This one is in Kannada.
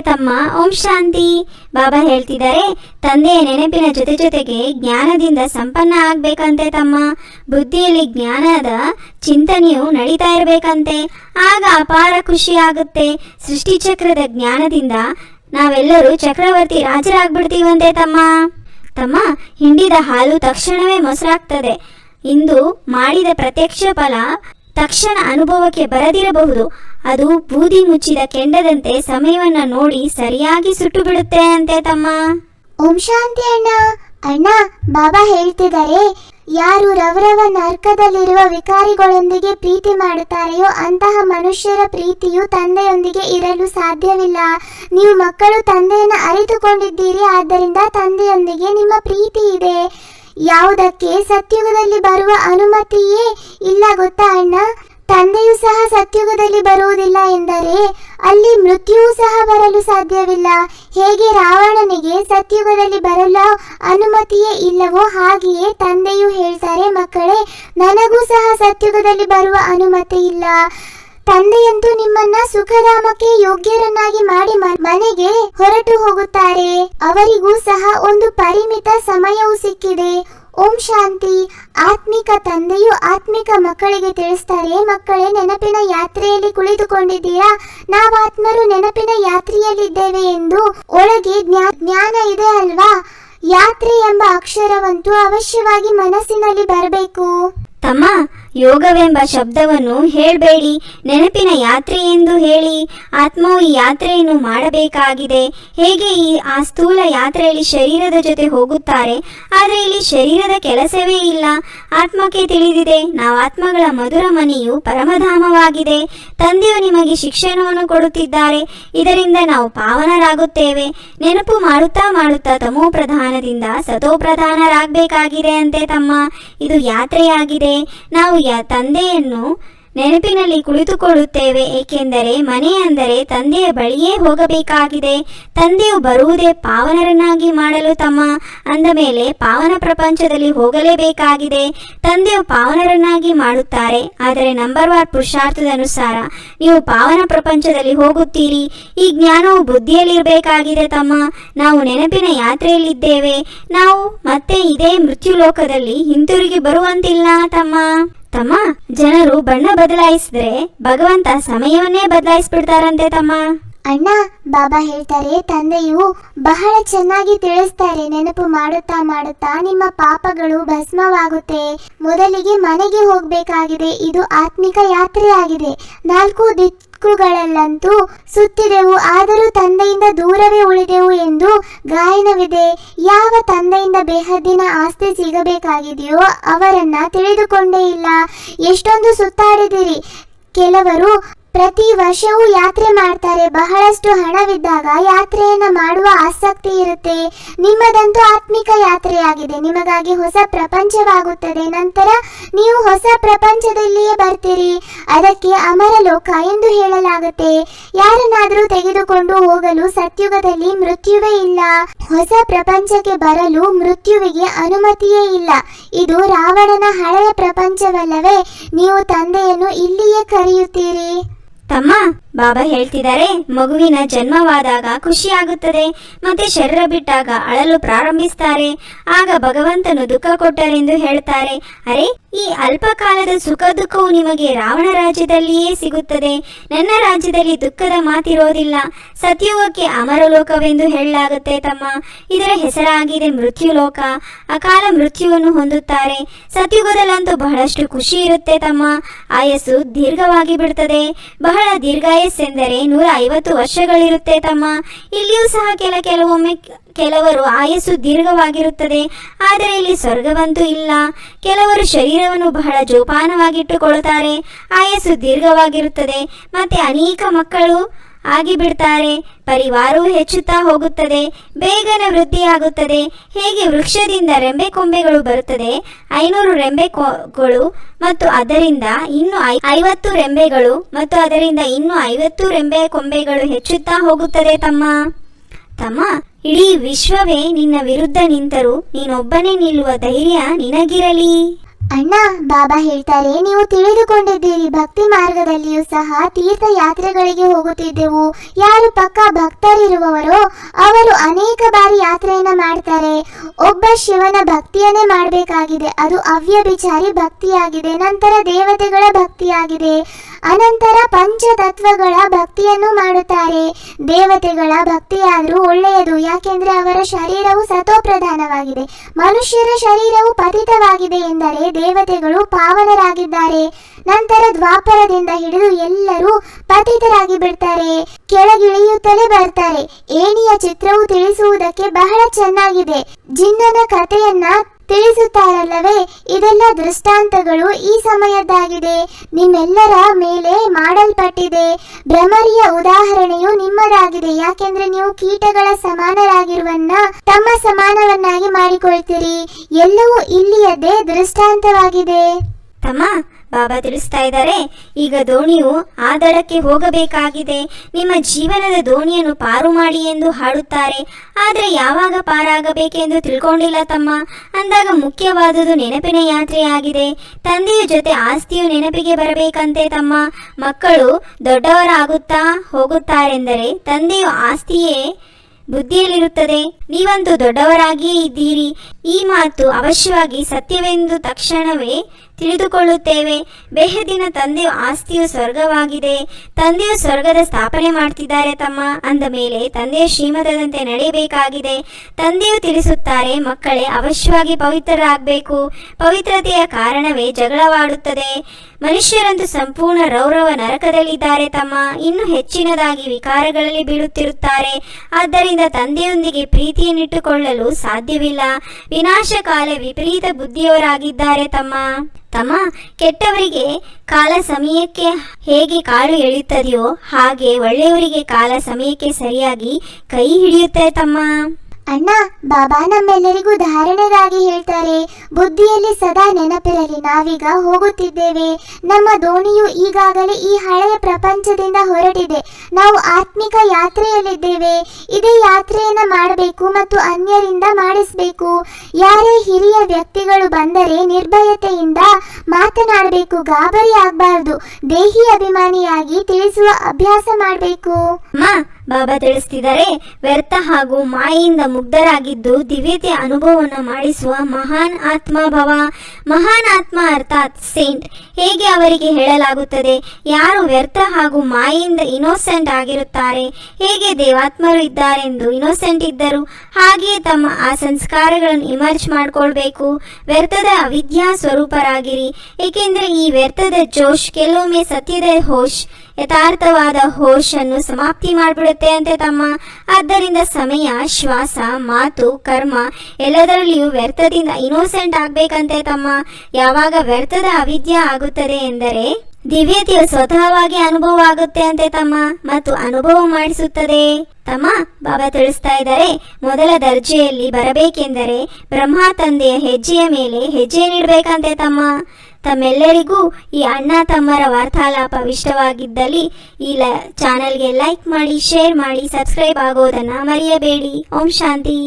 ತಮ್ಮ, ಓಂ ಶಾಂತಿ. ಬಾಬಾ ಹೇಳ್ತಿದ್ದಾರೆ ತಂದೆಯ ನೆನಪಿನ ಜೊತೆ ಜೊತೆಗೆ ಜ್ಞಾನದಿಂದ ಸಂಪನ್ನ ಆಗ್ಬೇಕಂತೆ ತಮ್ಮ. ಬುದ್ಧಿಯಲ್ಲಿ ಜ್ಞಾನದ ಚಿಂತನೆಯು ನಡೀತಾ ಇರಬೇಕಂತೆ. ಆಗ ಅಪಾರ ಖುಷಿ ಆಗುತ್ತೆ. ಸೃಷ್ಟಿಚಕ್ರದ ಜ್ಞಾನದಿಂದ ನಾವೆಲ್ಲರೂ ಚಕ್ರವರ್ತಿ ರಾಜರಾಗ್ಬಿಡ್ತೀವಂತೆ ತಮ್ಮ. ತಮ್ಮ, ಹಿಂಡಿದ ಹಾಲು ತಕ್ಷಣವೇ ಮೊಸರಾಗ್ತದೆ. ಇಂದು ಮಾಡಿದ ಪ್ರತ್ಯಕ್ಷ ಫಲ ತಕ್ಷಣ ಅನುಭವಕ್ಕೆ ಬರದಿರಬಹುದು. ಅದು ಬೂದಿ ಮುಚ್ಚಿದ ಕೆಂಡದಂತೆ ಸಮಯವನ್ನ ನೋಡಿ ಸರಿಯಾಗಿ ಸುಟ್ಟು ಬಿಡುತ್ತೆ ಅಂತೆ ತಮ್ಮ. ಓಂ ಶಾಂತಿ ಅಣ್ಣ. ಅಣ್ಣ, ಬಾಬಾ ಹೇಳ್ತಿದ್ದಾರೆ, ಯಾರು ರವರವ ನರ್ಕದಲ್ಲಿರುವ ವಿಕಾರಿಗಳೊಂದಿಗೆ ಪ್ರೀತಿ ಮಾಡುತ್ತಾರೆಯೋ ಅಂತಹ ಮನುಷ್ಯರ ಪ್ರೀತಿಯು ತಂದೆಯೊಂದಿಗೆ ಇರಲು ಸಾಧ್ಯವಿಲ್ಲ. ನೀವು ಮಕ್ಕಳು ತಂದೆಯನ್ನು ಅರಿತುಕೊಂಡಿದ್ದೀರಿ, ಆದ್ದರಿಂದ ತಂದೆಯೊಂದಿಗೆ ನಿಮ್ಮ ಪ್ರೀತಿ ಇದೆ. ಯಾವುದಕ್ಕೆ ಸತ್ಯುಗದಲ್ಲಿ ಬರುವ ಅನುಮತಿಯೇ ಇಲ್ಲ ಗೊತ್ತಾ ಅಣ್ಣ? ಅಲ್ಲಿ ಮೃತ್ಯುವು ಸಹ ಬರಲು ಸಾಧ್ಯವಿಲ್ಲ. ಹೇಗೆ ರಾವಣನಿಗೆ ಸತ್ಯುಗದಲ್ಲಿ ಬರಲು ಅನುಮತಿಯೇ ಇಲ್ಲವೋ ಹಾಗೆಯೇ ತಂದೆಯು ಹೇಳ್ತಾರೆ, ಮಕ್ಕಳೇ, ನನಗೂ ಸಹ ಸತ್ಯುಗದಲ್ಲಿ ಬರುವ ಅನುಮತಿ ಇಲ್ಲ. ತಂದೆಯಂತೂ ನಿಮ್ಮನ್ನ ಸುಖರಾಮಕ್ಕೆ ಯೋಗ್ಯರನ್ನಾಗಿ ಮಾಡಿ ಮನೆಗೆ ಹೊರಟು ಹೋಗುತ್ತಾರೆ. ಅವರಿಗೂ ಸಹ ಒಂದು ಪರಿಮಿತ ಸಮಯವು ಸಿಕ್ಕಿದೆ. ಓಂ ಶಾಂತಿ. ಆತ್ಮಿಕ ತಂದೆಯು ಆತ್ಮಿಕ ಮಕ್ಕಳಿಗೆ ತಿಳಿಸ್ತಾರೆ, ಮಕ್ಕಳೇ ನೆನಪಿನ ಯಾತ್ರೆಯಲ್ಲಿ ಕುಳಿತುಕೊಂಡಿದ್ದೀರಾ? ನಾವಾತ್ಮರು ನೆನಪಿನ ಯಾತ್ರೆಯಲ್ಲಿದ್ದೇವೆ ಎಂದು ಒಳಗೆ ಜ್ಞಾ- ಜ್ಞಾನ ಇದೆ ಅಲ್ವಾ? ಯಾತ್ರೆ ಎಂಬ ಅಕ್ಷರವಂತೂ ಅವಶ್ಯವಾಗಿ ಮನಸ್ಸಿನಲ್ಲಿ ಬರಬೇಕು. ತಮ್ಮ ಯೋಗವೆಂಬ ಶಬ್ದವನ್ನು ಹೇಳಬೇಡಿ. ನೆನಪಿನ ಯಾತ್ರೆ ಎಂದು ಹೇಳಿ, ಆತ್ಮವು ಈ ಯಾತ್ರೆಯನ್ನು ಮಾಡಬೇಕಾಗಿದೆ. ಹೇಗೆ ಈ, ಆ ಸ್ಥೂಲ ಯಾತ್ರೆಯಲ್ಲಿ ಶರೀರದ ಜೊತೆ ಹೋಗುತ್ತಾರೆ? ಆದರೆ ಇಲ್ಲಿ ಶರೀರದ ಕೆಲಸವೇ ಇಲ್ಲ. ಆತ್ಮಕ್ಕೆ ತಿಳಿದಿದೆ, ನಾವು ಆತ್ಮಗಳ ಮಧುರ ಮನೆಯು ಪರಮಧಾಮವಾಗಿದೆ. ತಂದೆಯು ನಿಮಗೆ ಶಿಕ್ಷಣವನ್ನು ಕೊಡುತ್ತಿದ್ದಾರೆ. ಇದರಿಂದ ನಾವು ಪಾವನರಾಗುತ್ತೇವೆ. ನೆನಪು ಮಾಡುತ್ತಾ ಮಾಡುತ್ತಾ ತಮೋ ಪ್ರಧಾನದಿಂದ ಸತೋ ಪ್ರಧಾನರಾಗಬೇಕಾಗಿದೆ ಅಂತೆ ತಮ್ಮ. ಇದು ಯಾತ್ರೆಯಾಗಿದೆ. ನಾವು ಯ ತಂದೆಯನ್ನು ನೆನಪಿನಲ್ಲಿ ಕುಳಿತುಕೊಳ್ಳುತ್ತೇವೆ, ಏಕೆಂದರೆ ಮನೆ ಅಂದರೆ ತಂದೆಯ ಬಳಿಯೇ ಹೋಗಬೇಕಾಗಿದೆ. ತಂದೆಯು ಬರುವುದೇ ಪಾವನರನ್ನಾಗಿ ಮಾಡಲು ತಮ್ಮ ಅಂದ ಮೇಲೆ ಪಾವನ ಪ್ರಪಂಚದಲ್ಲಿ ಹೋಗಲೇಬೇಕಾಗಿದೆ. ತಂದೆಯು ಪಾವನರನ್ನಾಗಿ ಮಾಡುತ್ತಾರೆ, ಆದರೆ ನಂಬರ್ ವಾರ್ ಪುರುಷಾರ್ಥದ ಅನುಸಾರ ನೀವು ಪಾವನ ಪ್ರಪಂಚದಲ್ಲಿ ಹೋಗುತ್ತೀರಿ. ಈ ಜ್ಞಾನವು ಬುದ್ಧಿಯಲ್ಲಿರಬೇಕಾಗಿದೆ ತಮ್ಮ. ನಾವು ನೆನಪಿನ ಯಾತ್ರೆಯಲ್ಲಿದ್ದೇವೆ. ನಾವು ಮತ್ತೆ ಇದೇ ಮೃತ್ಯು ಲೋಕದಲ್ಲಿ ಹಿಂತಿರುಗಿ ಬರುವಂತಿಲ್ಲ ತಮ್ಮ. ತಮ್ಮ ಜನರು ಬಣ್ಣ ಬದಲಾಯಿಸಿದ್ರೆ ಭಗವಂತ ಸಮಯವನ್ನೇ ಬದಲಾಯಿಸ್ಬಿಡ್ತಾರಂತೆ ತಮ್ಮ. ಅಣ್ಣ, ಬಾಬಾ ಹೇಳ್ತಾರೆ, ತಂದೆಯು ಬಹಳ ಚೆನ್ನಾಗಿ ತಿಳಿಸ್ತಾರೆ, ನೆನಪು ಮಾಡುತ್ತಾ ಮಾಡುತ್ತಾ ನಿಮ್ಮ ಪಾಪಗಳು ಭಸ್ಮವಾಗುತ್ತೆ. ಮೊದಲಿಗೆ ಮನೆಗೆ ಹೋಗ್ಬೇಕಾಗಿದೆ, ಇದು ಆತ್ಮಿಕ ಯಾತ್ರೆಯಾಗಿದೆ. ನಾಲ್ಕು ದಿಕ್ಕುಗಳಲ್ಲಂತೂ ಸುತ್ತಿದೆವು, ಆದರೂ ತಂದೆಯಿಂದ ದೂರವೇ ಉಳಿದೆವು ಎಂದು ಗಾಯನವಿದೆ. ಯಾವ ತಂದೆಯಿಂದ ಬೇಹದ್ದಿನ ಆಸ್ತಿ ಸಿಗಬೇಕಾಗಿದೆಯೋ ಅವರನ್ನ ತಿಳಿದುಕೊಂಡೇ ಇಲ್ಲ. ಎಷ್ಟೊಂದು ಸುತ್ತಾಡಿದಿರಿ. ಕೆಲವರು ಪ್ರತಿ ವರ್ಷವೂ ಯಾತ್ರೆ ಮಾಡ್ತಾರೆ. ಬಹಳಷ್ಟು ಹಣವಿದ್ದಾಗ ಯಾತ್ರೆಯನ್ನ ಮಾಡುವ ಆಸಕ್ತಿ ಇರುತ್ತೆ. ನಿಮ್ಮದಂತೂ ಆತ್ಮಿಕ ಯಾತ್ರೆಯಾಗಿದೆ. ನಿಮಗಾಗಿ ಹೊಸ ಪ್ರಪಂಚವಾಗುತ್ತದೆ. ನಂತರ ನೀವು ಹೊಸ ಪ್ರಪಂಚದಲ್ಲಿಯೇ ಬರ್ತೀರಿ. ಅದಕ್ಕೆ ಅಮರ ಲೋಕ ಎಂದು ಹೇಳಲಾಗುತ್ತೆ. ಯಾರನ್ನಾದರೂ ತೆಗೆದುಕೊಂಡು ಹೋಗಲು ಸತ್ಯುಗದಲ್ಲಿ ಮೃತ್ಯುವೇ ಇಲ್ಲ. ಹೊಸ ಪ್ರಪಂಚಕ್ಕೆ ಬರಲು ಮೃತ್ಯುವಿಗೆ ಅನುಮತಿಯೇ ಇಲ್ಲ. ಇದು ರಾವಣನ ಹಳೆಯ ಪ್ರಪಂಚವಲ್ಲವೇ. ನೀವು ತಂದೆಯನ್ನು ಇಲ್ಲಿಯೇ ಕರೆಯುತ್ತೀರಿ. ತಮ್ಮ, ಬಾಬಾ ಹೇಳ್ತಿದ್ದಾರೆ, ಮಗುವಿನ ಜನ್ಮವಾದಾಗ ಖುಷಿಯಾಗುತ್ತದೆ, ಮತ್ತೆ ಶರೀರ ಬಿಟ್ಟಾಗ ಅಳಲು ಪ್ರಾರಂಭಿಸ್ತಾರೆ, ಆಗ ಭಗವಂತನು ದುಃಖ ಕೊಟ್ಟರೆಂದು ಹೇಳ್ತಾರೆ. ಅರೆ, ಈ ಅಲ್ಪಕಾಲದ ಸುಖ ದುಃಖವು ನಿಮಗೆ ರಾವಣ ರಾಜ್ಯದಲ್ಲಿಯೇ ಸಿಗುತ್ತದೆ. ನನ್ನ ರಾಜ್ಯದಲ್ಲಿ ದುಃಖದ ಮಾತಿರೋದಿಲ್ಲ. ಸತ್ಯುಗಕ್ಕೆ ಅಮರಲೋಕವೆಂದು ಹೇಳಲಾಗುತ್ತೆ ತಮ್ಮ. ಇದರ ಹೆಸರಾಗಿದೆ ಮೃತ್ಯುಲೋಕ. ಅಕಾಲ ಮೃತ್ಯುವನ್ನು ಹೊಂದುತ್ತಾರೆ. ಸತ್ಯುಗದಲ್ಲಂತೂ ಬಹಳಷ್ಟು ಖುಷಿ ಇರುತ್ತೆ ತಮ್ಮ. ಆಯಸ್ಸು ದೀರ್ಘವಾಗಿ ಬಿಡುತ್ತದೆ ದೀರ್ಘಾಯಸ್ಸೆಂದರೆ ನೂರ ಐವತ್ತು ವರ್ಷಗಳಿರುತ್ತೆ ತಮ್ಮ. ಇಲ್ಲಿಯೂ ಸಹ ಕೆಲ ಕೆಲವೊಮ್ಮೆ ಕೆಲವರು ಆಯಸ್ಸು ದೀರ್ಘವಾಗಿರುತ್ತದೆ. ಆದರೆ ಇಲ್ಲಿ ಸ್ವರ್ಗವಂತೂ ಇಲ್ಲ. ಕೆಲವರು ಶರೀರವನ್ನು ಬಹಳ ಜೋಪಾನವಾಗಿಟ್ಟುಕೊಳ್ಳುತ್ತಾರೆ. ಆಯಸ್ಸು ದೀರ್ಘವಾಗಿರುತ್ತದೆ. ಮತ್ತೆ ಅನೇಕ ಮಕ್ಕಳು ಆಗಿಬಿಡ್ತಾರೆ. ಪರಿವಾರವೂ ಹೆಚ್ಚುತ್ತಾ ಹೋಗುತ್ತದೆ. ಬೇಗನೆ ವೃದ್ಧಿಯಾಗುತ್ತದೆ. ಹೇಗೆ ವೃಕ್ಷದಿಂದ ರೆಂಬೆ ಕೊಂಬೆಗಳು ಬರುತ್ತದೆ? ಐನೂರು ರೆಂಬೆ ಗಳು ಮತ್ತು ಅದರಿಂದ ಇನ್ನು ಐವತ್ತು ರೆಂಬೆಗಳು ಮತ್ತು ಅದರಿಂದ ಇನ್ನು ಐವತ್ತು ರೆಂಬೆ ಕೊಂಬೆಗಳು ಹೆಚ್ಚುತ್ತಾ ಹೋಗುತ್ತದೆ ತಮ್ಮ. ತಮ್ಮ, ಇಡೀ ವಿಶ್ವವೇ ನಿನ್ನ ವಿರುದ್ಧ ನಿಂತರೂ. ನೀನೊಬ್ಬನೇ ನಿಲ್ಲುವ ಧೈರ್ಯ ನಿನಗಿರಲಿ. ಅಣ್ಣ, ಬಾಬಾ ಹೇಳ್ತಾರೆ, ನೀವು ತಿಳಿದುಕೊಂಡಿದ್ದೀರಿ, ಭಕ್ತಿ ಮಾರ್ಗದಲ್ಲಿಯೂ ಸಹ ತೀರ್ಥಯಾತ್ರೆಗಳಿಗೆ ಹೋಗುತ್ತಿದ್ದೆವು. ಯಾರು ಪಕ್ಕ ಭಕ್ತರಿರುವವರೋ, ಅವರು ಅನೇಕ ಬಾರಿ ಯಾತ್ರೆಯನ್ನ ಮಾಡ್ತಾರೆ. ಒಬ್ಬ ಶಿವನ ಭಕ್ತಿಯನ್ನೇ ಮಾಡಬೇಕಾಗಿದೆ, ಅದು ಅವ್ಯಭಿಚಾರಿ ಭಕ್ತಿಯಾಗಿದೆ, ನಂತರ ದೇವತೆಗಳ ಭಕ್ತಿಯಾಗಿದೆ. ಅನಂತರ ಪಂಚತತ್ವಗಳ ಭಕ್ತಿಯನ್ನು ಮಾಡುತ್ತಾರೆ. ದೇವತೆಗಳ ಭಕ್ತಿಯಾದರೂ ಒಳ್ಳೆಯದು, ಯಾಕೆಂದ್ರೆ ಅವರ ಶರೀರವು ಸತೋಪ್ರಧಾನವಾಗಿದೆ ಮನುಷ್ಯರ ಶರೀರವು ಪತಿತವಾಗಿದೆ ಎಂದರೆ ದೇವತೆಗಳು ಪಾವನರಾಗಿದ್ದಾರೆ. ನಂತರ ದ್ವಾಪರದಿಂದ ಹಿಡಿದು ಎಲ್ಲರೂ ಪತಿತರಾಗಿ ಬಿಡ್ತಾರೆ. ಕೆಳಗಿಳಿಯುತ್ತಲೇ ಬರ್ತಾರೆ. ಏಣಿಯ ಚಿತ್ರವು ತಿಳಿಸುವುದಕ್ಕೆ ಬಹಳ ಚೆನ್ನಾಗಿದೆ. ಜಿನ್ನನ ಕಥೆಯನ್ನ ತಿಳಿಸುತ್ತಾರಲ್ಲವೇ? ಇದೆಲ್ಲ ದೃಷ್ಟಾಂತಗಳು ಈ ಸಮಯದ್ದಾಗಿದೆ. ನಿಮ್ಮೆಲ್ಲರ ಮೇಲೆ ಮಾಡಲ್ಪಟ್ಟಿದೆ. ಭ್ರಮರಿಯ ಉದಾಹರಣೆಯು ನಿಮ್ಮದಾಗಿದೆ. ಯಾಕೆಂದ್ರೆ ನೀವು ಕೀಟಗಳ ಸಮಾನರಾಗಿರುವನ್ನ ತಮ್ಮ ಸಮಾನವನ್ನಾಗಿ ಮಾಡಿಕೊಳ್ತೀರಿ. ಎಲ್ಲವೂ ಇಲ್ಲಿಯದೇ ದೃಷ್ಟಾಂತವಾಗಿದೆ. ತಮ್ಮ ಬಾಬಾ ತಿಳಿಸ್ತಾ ಇದ್ದಾರೆ. ಈಗ ದೋಣಿಯು ಆ ದಡಕ್ಕೆ ಹೋಗಬೇಕಾಗಿದೆ. ನಿಮ್ಮ ಜೀವನದ ದೋಣಿಯನ್ನು ಪಾರು ಮಾಡಿ ಎಂದು ಹಾಡುತ್ತಾರೆ. ಆದರೆ ಯಾವಾಗ ಪಾರಾಗಬೇಕೆಂದು ತಿಳ್ಕೊಂಡಿಲ್ಲ ತಮ್ಮ. ಅಂದಾಗ ಮುಖ್ಯವಾದುದು ನೆನಪಿನ ಯಾತ್ರೆಯಾಗಿದೆ ತಂದೆಯ ಜೊತೆ ಆಸ್ತಿಯು ನೆನಪಿಗೆ ಬರಬೇಕಂತೆ ತಮ್ಮ. ಮಕ್ಕಳು ದೊಡ್ಡವರಾಗುತ್ತಾ ಹೋಗುತ್ತಾರೆಂದರೆ ತಂದೆಯು ಆಸ್ತಿಯೇ ಬುದ್ಧಿಯಲ್ಲಿರುತ್ತದೆ. ನೀವಂತೂ ದೊಡ್ಡವರಾಗಿಯೇ ಇದ್ದೀರಿ. ಈ ಮಾತು ಅವಶ್ಯವಾಗಿ ಸತ್ಯವೆಂದು ತಕ್ಷಣವೇ ತಿಳಿದುಕೊಳ್ಳುತ್ತೇವೆ. ಬೇಹದಿನ ತಂದೆಯು ಆಸ್ತಿಯು ಸ್ವರ್ಗವಾಗಿದೆ. ತಂದೆಯು ಸ್ವರ್ಗದ ಸ್ಥಾಪನೆ ಮಾಡ್ತಿದ್ದಾರೆ ತಮ್ಮ. ಅಂದ ಮೇಲೆ ತಂದೆಯ ಶ್ರೀಮತದಂತೆ ನಡೆಯಬೇಕಾಗಿದೆ. ತಂದೆಯು ತಿಳಿಸುತ್ತಾರೆ, ಮಕ್ಕಳೇ, ಅವಶ್ಯವಾಗಿ ಪವಿತ್ರರಾಗಬೇಕು. ಪವಿತ್ರತೆಯ ಕಾರಣವೇ ಜಗಳವಾಡುತ್ತದೆ. ಮನುಷ್ಯರಂತೂ ಸಂಪೂರ್ಣ ರೌರವ ನರಕದಲ್ಲಿದ್ದಾರೆ ತಮ್ಮ. ಇನ್ನು ಹೆಚ್ಚಿನದಾಗಿ ವಿಕಾರಗಳಲ್ಲಿ ಬೀಳುತ್ತಿರುತ್ತಾರೆ. ಆದ್ದರಿಂದ ತಂದೆಯೊಂದಿಗೆ ಪ್ರೀತಿಯನ್ನಿಟ್ಟುಕೊಳ್ಳಲು ಸಾಧ್ಯವಿಲ್ಲ. ವಿನಾಶಕಾಲ ವಿಪರೀತ ಬುದ್ಧಿಯವರಾಗಿದ್ದಾರೆ ತಮ್ಮ. ತಮ್ಮ ಕೆಟ್ಟವರಿಗೆ ಕಾಲ ಸಮಯಕ್ಕೆ ಹೇಗೆ ಕಾಲು ಎಳೆಯುತ್ತದೆಯೋ ಹಾಗೆ ಒಳ್ಳೆಯವರಿಗೆ ಕಾಲ ಸಮಯಕ್ಕೆ ಸರಿಯಾಗಿ ಕೈ ಹಿಡಿಯುತ್ತೆ ತಮ್ಮ. ಅಣ್ಣ, ಬಾಬಾ ನಮ್ಮೆಲ್ಲರಿಗೂ ಧಾರಣೆಗಾಗಿ ಹೇಳ್ತಾರೆ, ಬುದ್ಧಿಯಲ್ಲಿ ಸದಾ ನೆನಪಿರಲಿ, ನಾವೀಗ ಹೋಗುತ್ತಿದ್ದೇವೆ. ನಮ್ಮ ದೋಣಿಯು ಈಗಾಗಲೇ ಈ ಹಳೆಯ ಪ್ರಪಂಚದಿಂದ ಹೊರಟಿದೆ. ನಾವು ಆತ್ಮಿಕ ಯಾತ್ರೆಯಲ್ಲಿದ್ದೇವೆ. ಇದೇ ಯಾತ್ರೆಯನ್ನು ಮತ್ತು ಅನ್ಯರಿಂದ ಮಾಡಿಸಬೇಕು. ಯಾರೇ ಹಿರಿಯ ವ್ಯಕ್ತಿಗಳು ಬಂದರೆ ನಿರ್ಭಯತೆಯಿಂದ ಮಾತನಾಡಬೇಕು ಗಾಬರಿ ಆಗಬಾರ್ದು ದೇಹಿ ಅಭಿಮಾನಿಯಾಗಿ ತಿಳಿಸುವ ಅಭ್ಯಾಸ ಮಾಡಬೇಕು. ಬಾಬಾ ತಿಳಿಸ್ತಿದ್ದಾರೆ. ವ್ಯರ್ಥ ಹಾಗೂ ಮಾಯಿಂದ ಮುಗ್ಧರಾಗಿದ್ದು ದಿವ್ಯತೆ ಅನುಭವವನ್ನು ಮಾಡಿಸುವ ಮಹಾನ್ ಆತ್ಮ ಭವ. ಮಹಾನ್ ಆತ್ಮ ಅರ್ಥಾತ್ ಸೇಂಟ್ ಹೇಗೆ ಅವರಿಗೆ ಹೇಳಲಾಗುತ್ತದೆ? ಯಾರು ವ್ಯರ್ಥ ಹಾಗೂ ಮಾಯಿಂದ ಇನೋಸೆಂಟ್ ಆಗಿರುತ್ತಾರೆ? ಹೇಗೆ ದೇವಾತ್ಮರು ಇದ್ದಾರೆಂದು ಇನೋಸೆಂಟ್ ಇದ್ದರು? ಹಾಗೆಯೇ ತಮ್ಮ ಆ ಸಂಸ್ಕಾರಗಳನ್ನು ಇಮರ್ಜ್ ಮಾಡಿಕೊಳ್ಬೇಕು. ವ್ಯರ್ಥದ ಅವಿದ್ಯಾ ಸ್ವರೂಪರಾಗಿರಿ. ಏಕೆಂದರೆ ಈ ವ್ಯರ್ಥದ ಜೋಶ್ ಕೆಲವೊಮ್ಮೆ ಸತ್ಯದ ಹೋಶ್ ಯಥಾರ್ಥವಾದ ಹೋಶ್ ಅನ್ನು ಸಮಾಪ್ತಿ ಮಾಡಿಬಿಡುತ್ತೆ ಅಂತೆ ತಮ್ಮ. ಆದ್ದರಿಂದ ಸಮಯ, ಶ್ವಾಸ, ಮಾತು, ಕರ್ಮ ಎಲ್ಲದರಲ್ಲಿಯೂ ವ್ಯರ್ಥದಿಂದ ಇನೋಸೆಂಟ್ ಆಗಬೇಕಂತೆ ತಮ್ಮ. ಯಾವಾಗ ವ್ಯರ್ಥದ ಅವಿದ್ಯೆ ಆಗುತ್ತದೆ ಎಂದರೆ ದಿವ್ಯತೆಯು ಸ್ವತಃವಾಗಿ ಅನುಭವ ಆಗುತ್ತೆ ಅಂತೆ ತಮ್ಮ ಮತ್ತು ಅನುಭವ ಮಾಡಿಸುತ್ತದೆ. ತಮ್ಮ, ಬಾಬಾ ತಿಳಿಸ್ತಾ ಇದ್ದಾರೆ, ಮೊದಲ ದರ್ಜೆಯಲ್ಲಿ ಬರಬೇಕೆಂದರೆ ಬ್ರಹ್ಮ ತಂದೆಯ ಹೆಜ್ಜೆಯ ಮೇಲೆ ಹೆಜ್ಜೆ ನೀಡಬೇಕಂತೆ ತಮ್ಮ. ತಮ್ಮೆಲ್ಲರಿಗೂ ಈ ಅಣ್ಣ ತಮ್ಮರ ವಾರ್ತಾಲಾಪ ಇಷ್ಟವಾಗಿದ್ದಲ್ಲಿ ಈ ಲ ಚಾನಲ್ಗೆ ಲೈಕ್ ಮಾಡಿ, ಶೇರ್ ಮಾಡಿ, ಸಬ್ಸ್ಕ್ರೈಬ್ ಆಗೋದನ್ನು ಮರೆಯಬೇಡಿ. ಓಂ ಶಾಂತಿ.